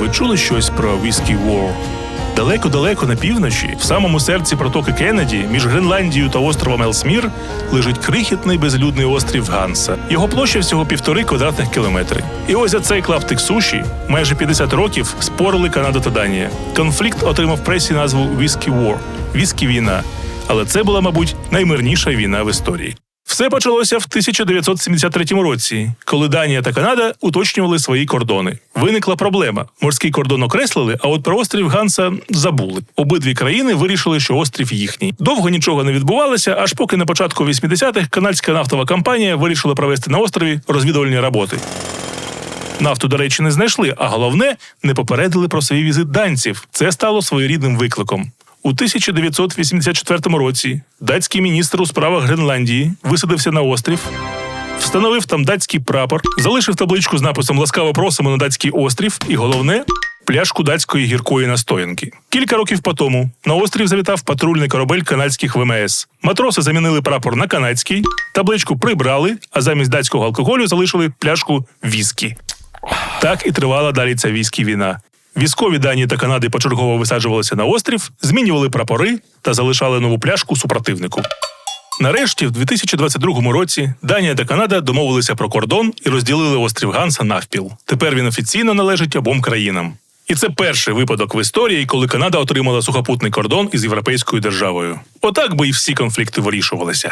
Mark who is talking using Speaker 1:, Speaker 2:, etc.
Speaker 1: ви чули щось про Whiskey War? Далеко-далеко на півночі, в самому серці протоки Кеннеді, між Гренландією та островом Елсмір, лежить крихітний безлюдний острів Ганса. Його площа всього півтори квадратних кілометри. І ось за цей клаптик суші майже 50 років спорили Канада та Данія. Конфлікт отримав пресі назву Whiskey War – Віскі війна. Але це була, мабуть, наймирніша війна в історії. Все почалося в 1973 році, коли Данія та Канада уточнювали свої кордони. Виникла проблема: морський кордон окреслили, а от про острів Ганса забули. Обидві країни вирішили, що острів їхній. Довго нічого не відбувалося, аж поки на початку 80-х канадська нафтова компанія вирішила провести на острові розвідувальні роботи. Нафту, до речі, не знайшли, а головне не попередили про свій візит данців. Це стало своєрідним викликом. У 1984 році датський міністр у справах Гренландії висадився на острів, встановив там датський прапор, залишив табличку з написом Ласкаво просимо на датський острів і головне. Пляшку датської гіркої настоянки. Кілька років по тому на острів завітав патрульний корабель канадських ВМС. Матроси замінили прапор на канадський, табличку прибрали, а замість датського алкоголю залишили пляшку віскі. Так і тривала далі ця війські війна. Військові Данії та Канади почергово висаджувалися на острів, змінювали прапори та залишали нову пляшку супротивнику. Нарешті, в 2022 році, Данія та Канада домовилися про кордон і розділили острів Ганса навпіл. Тепер він офіційно належить обом країнам. І це перший випадок в історії, коли Канада отримала сухопутний кордон із європейською державою. Отак би і всі конфлікти вирішувалися.